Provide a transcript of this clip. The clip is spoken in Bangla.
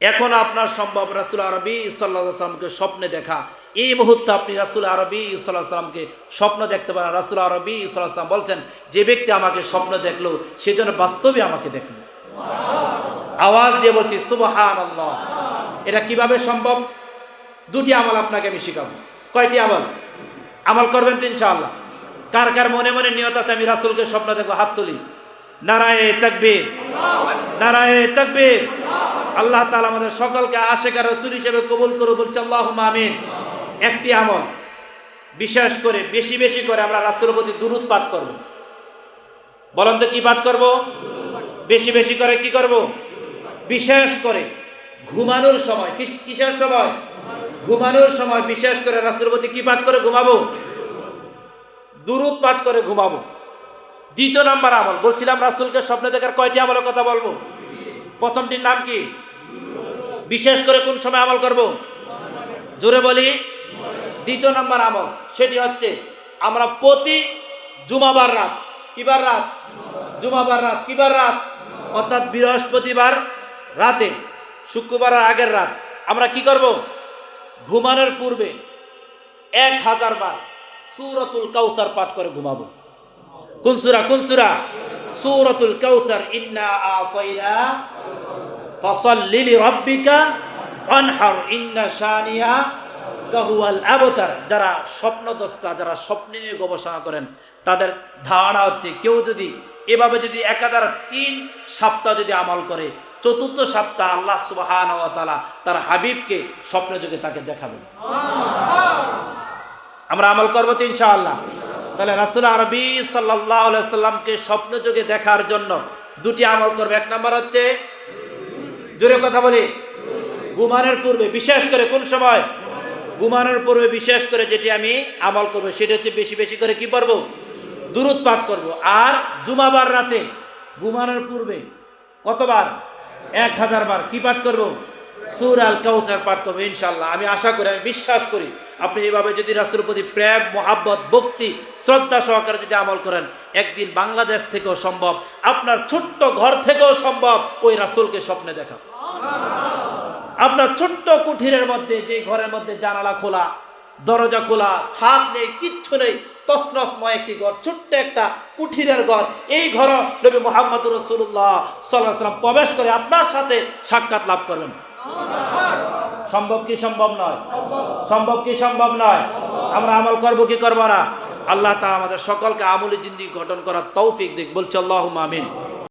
এখন আপনার সম্ভব রাসুল আরবি সাল্লাহামকে স্বপ্নে দেখা। এই মুহূর্তে আপনি রাসুল আরবি সাল্লাহামকে স্বপ্ন দেখতে পারেন। রাসুল আরবি সাল্লাহাম বলছেন, যে ব্যক্তি আমাকে স্বপ্ন দেখল, সে যেন বাস্তবে আমাকে দেখল। আওয়াজ দিয়ে বলছি সুবহান এটা কীভাবে সম্ভব? দুটি আমল আপনাকে আমি শিখাবো। কয়টি আমল? আমল করবেন তো ইনশাআল্লাহ। কার কার মনে মনে নিয়ত আছে আমি রাসুলকে স্বপ্ন দেখব? হাত তুলি। নারায়ে তাকবীর। নারায়ে তাকবীর। আল্লাহ তালা আমাদের সকলকে আশেকার রসুল হিসেবে কবুল করে বলছে আল্লাহ আমিন। একটি আমল, বিশেষ করে, বেশি বেশি করে আমরা রাসুলের প্রতি দুরুদ পাঠ করব। বলেন তো কি পাঠ করব? বেশি বেশি করে কি করব? বিশেষ করে ঘুমানোর সময়, কিস- কিসের সময়? ঘুমানোর সময় বিশেষ করে রাসুলের প্রতি কি পাঠ করে ঘুমাবো? দুরুদ পাঠ করে ঘুমাবো। দ্বিতীয় নাম্বার আমল, বলছিলাম রাসুলকে স্বপ্নে দেখার কয়টি আমলের কথা বলব? প্রথমটির নাম কি? বিশেষ করে কোন সময় আমল করব? জোরে বলি। দ্বিতীয় নম্বর আমল, সেটি হচ্ছে আমরা প্রতি জুমাবার রাত, কিবার রাত? জুমাবার রাত, কিবার রাত? অর্থাৎ বৃহস্পতিবার রাতে শুক্রবারের আগের রাত। আমরা কি করব? ঘুমানোর পূর্বে এক হাজার বার সুরতুল কাউসার পাঠ করে ঘুমাবো। কোন সুরা? কোন সুরা? সুরতুল কাউসার, ইন্না আতাইনা ইন্না শানিয়া কাহুয়াল আবতার। যারা স্বপ্নদস্তা যারা স্বপ্ন নিয়ে গবেষণা করেন। তাদের ধারণা হচ্ছে কেউ যদি এভাবে যদি একাধার তিন সপ্তাহ যদি আমল করে, চতুর্থ সপ্তাহ আল্লাহ সুবাহান তার হাবিবকে স্বপ্ন যোগে তাকে দেখাবেন। আমরা আমল করব তো ইনশাআল্লাহ। তাহলে রাসুল আরবি সাল্লাহ সাল্লামকে স্বপ্ন যোগে দেখার জন্য দুটি আমল করবে। এক নম্বর হচ্ছে জোরে কথা বলি। ঘুমানোর পূর্বে, বিশেষ করে কোন সময়? ঘুমানোর পূর্বে বিশেষ করে যেটি আমি আমল করব, সেটা হচ্ছে বেশি বেশি করে কি করব? দুরুদ পাঠ করব। আর জুমাবার রাতে ঘুমানোর পূর্বে কতবার? এক হাজার বার কি পাঠ করব? সুর আল কাউসার পাঠ করব ইনশাল্লাহ আমি আশা করি, আমি বিশ্বাস করি, আপনি এইভাবে যদি রাসুলের প্রতি প্রেম, মোহাব্বত, ভক্তি, শ্রদ্ধা সহকারে যদি আমল করেন, একদিন বাংলাদেশ থেকেও সম্ভব, আপনার ছোট্ট ঘর থেকেও সম্ভব ওই রাসুলকে স্বপ্নে দেখা। আপনার ছোট্ট কুঠিরের মধ্যে, যে ঘরের মধ্যে জানালা খোলা, দরজা খোলা, ছাদ নেই, কিচ্ছু নেই তসনসময় একটি ঘর, ছোট্ট একটা কুঠিরের ঘর। এই ঘর নবী মোহাম্মদ রসুল্লাহ সাল্লাম প্রবেশ করে আপনার সাথে সাক্ষাৎ লাভ করবেন। সম্ভব কি সম্ভব নয়? সম্ভব কি সম্ভব নয়? আমরা আমল করব কি করব না? আল্লাহ তা আমাদের সকলকে আমলি জিন্দি গঠন করার তৌফিক দিক। বলছে আল্লাহ আমিন।